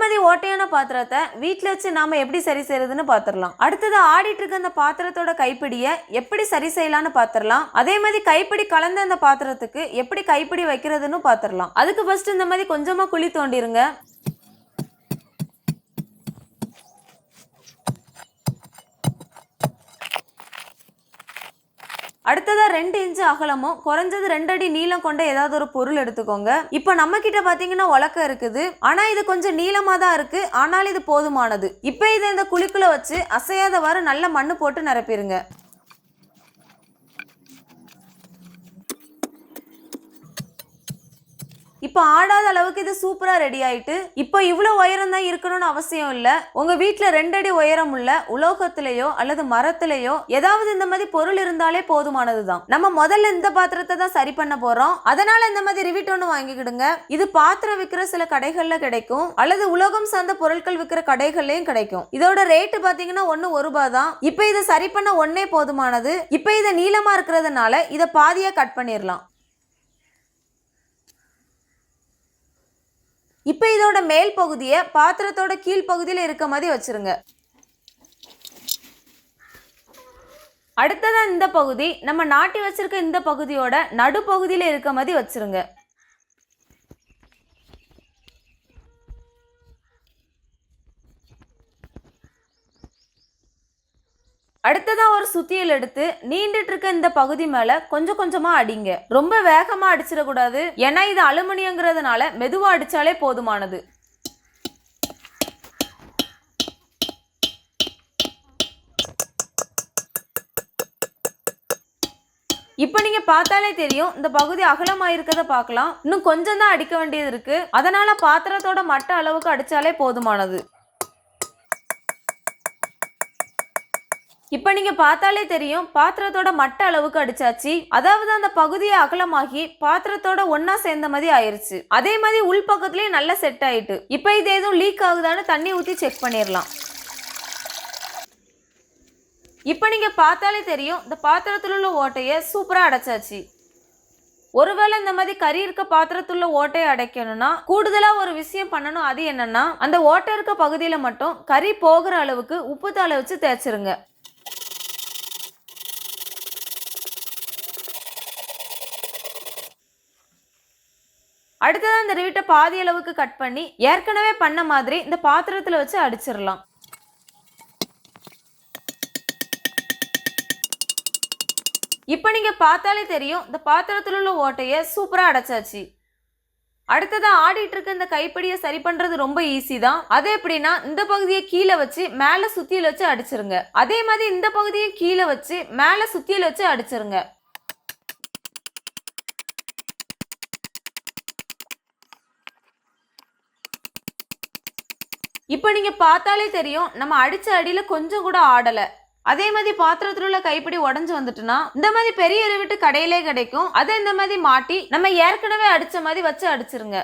மாதிரி ஓட்டையான பாத்திரத்தை வீட்டில் வச்சு நாம எப்படி சரி செய்யறதுன்னு பார்த்துடலாம் அடுத்தது ஆடிட்டு இருக்க அந்த பாத்திரத்தோட கைப்பிடியை எப்படி சரி செய்யலாம்னு பார்த்துடலாம் அதே மாதிரி கைப்பிடி கலந்த அந்த பாத்திரத்துக்கு எப்படி கைப்பிடி வைக்கிறதுன்னு பார்த்துடலாம் அதுக்கு ஃபர்ஸ்ட் இந்த மாதிரி கொஞ்சமா குழி தோண்டிருங்க. அடுத்ததா ரெண்டு இன்ச்சு அகலமும் குறைஞ்சது ரெண்டு அடி நீளம் கொண்ட ஏதாவது ஒரு பொருள் எடுத்துக்கோங்க. இப்போ நம்ம கிட்ட பாத்தீங்கன்னா உலக்கம் இருக்குது. ஆனா இது கொஞ்சம் நீளமா தான் இருக்கு. ஆனால் இது போதுமானது. இப்போ இதை இந்த குழிக்குள்ள வச்சு அசையாதவாறு நல்ல மண்ணு போட்டு நிரப்பிடுங்க இப்போ ஆடாத அளவுக்கு இது சூப்பரா ரெடி ஆயிட்டு இப்போ இவ்வளோ உயரம் தான் இருக்கணும்னு அவசியம் இல்ல. உங்க வீட்டில் ரெண்டடி உயரம் உள்ள உலோகத்திலேயோ அல்லது மரத்திலேயோ ஏதாவது இந்த மாதிரி பொருள் இருந்தாலே போதுமானதுதான். நம்ம முதல்ல இந்த பாத்திரத்தை தான் சரி பண்ண போறோம். அதனால இந்த மாதிரி ரிவிட் ஒன்று வாங்கிக்கிடுங்க. இது பாத்திரம் விற்கிற சில கடைகள்ல கிடைக்கும். அல்லது உலோகம் சார்ந்த பொருட்கள் விற்கிற கடைகள்லயும் கிடைக்கும். இதோட ரேட்டு பாத்தீங்கன்னா ஒன்று ஒரு ரூபாய் தான். இப்போ இதை சரி பண்ண ஒன்னே போதுமானது. இப்போ இதை நீளமா இருக்கிறதுனால இதை பாதியா கட் பண்ணிடலாம் இப்போ இதோட மேல் பகுதியை பாத்திரத்தோட கீழ் பகுதியில் இருக்க மாதிரி வச்சுருங்க. அடுத்ததான் இந்த பகுதி நம்ம நாட்டி வச்சிருக்க இந்த பகுதியோட நடுப்பகுதியில் இருக்க மாதிரி வச்சுருங்க. அடுத்ததாக ஒரு சுத்தியல் எடுத்து நீண்டுட்டு இருக்க இந்த பகுதி மேல கொஞ்சம் கொஞ்சமா அடிங்க. ரொம்ப வேகமா அடிச்சிடக்கூடாது. ஏன்னா இது அலுமினியங்கிறதுனால மெதுவா அடிச்சாலே போதுமானது. இப்போ நீங்க பார்த்தாலே தெரியும் இந்த பகுதி அகலமா இருக்கத பார்க்கலாம். இன்னும் கொஞ்சம் தான் அடிக்க வேண்டியது இருக்கு. அதனால பாத்திரத்தோட மட்ட அளவுக்கு அடிச்சாலே போதுமானது. இப்போ நீங்கள் பார்த்தாலே தெரியும் பாத்திரத்தோட மட்ட அளவுக்கு அடிச்சாச்சு. அதாவது அந்த பகுதியை அகலமாகி பாத்திரத்தோட ஒன்றா சேர்ந்த மாதிரி ஆயிருச்சு. அதே மாதிரி உள் பக்கத்துலேயும் நல்லா செட் ஆயிட்டு. இப்போ இது எதுவும் லீக் ஆகுதான்னு தண்ணி ஊற்றி செக் பண்ணிடலாம். இப்போ நீங்கள் பார்த்தாலே தெரியும் இந்த பாத்திரத்தில் உள்ள ஓட்டையை சூப்பராக அடைச்சாச்சு. ஒருவேளை இந்த மாதிரி கறி இருக்க பாத்திரத்துள்ள ஓட்டையை அடைக்கணும்னா கூடுதலாக ஒரு விஷயம் பண்ணணும் அது என்னன்னா அந்த ஓட்டை இருக்க பகுதியில் மட்டும் கறி போகிற அளவுக்கு உப்பு தாளை வச்சு தேய்ச்சிருங்க. அடுத்ததான் இந்த ரிவிட்டை பாதி அளவுக்கு கட் பண்ணி ஏற்கனவே பண்ண மாதிரி இந்த பாத்திரத்தில் வச்சு அடிச்சிடலாம். இப்போ நீங்கள் பார்த்தாலே தெரியும் இந்த பாத்திரத்தில் உள்ள ஓட்டையை சூப்பராக அடைச்சாச்சு. அடுத்ததாக ஆடிட்டு இருக்க இந்த கைப்பிடியை சரி பண்ணுறது ரொம்ப ஈஸி தான். அது எப்படின்னா இந்த பகுதியை கீழே வச்சு மேலே சுத்தியில் வச்சு அடிச்சிருங்க. அதே மாதிரி இந்த பகுதியை கீழே வச்சு மேலே சுத்தியில் வச்சு அடிச்சிருங்க. இப்போ நீங்கள் பார்த்தாலே தெரியும் நம்ம அடித்த அடியில் கொஞ்சம் கூட ஆடலை. அதே மாதிரி பாத்திரத்தில் உள்ள கைப்பிடி உடஞ்சு வந்துட்டுனா இந்த மாதிரி பெரிய விட்டு கடையிலே கிடைக்கும். அதை இந்த மாதிரி மாட்டி நம்ம ஏற்கனவே அடிச்ச மாதிரி வச்சு அடிச்சிருங்க.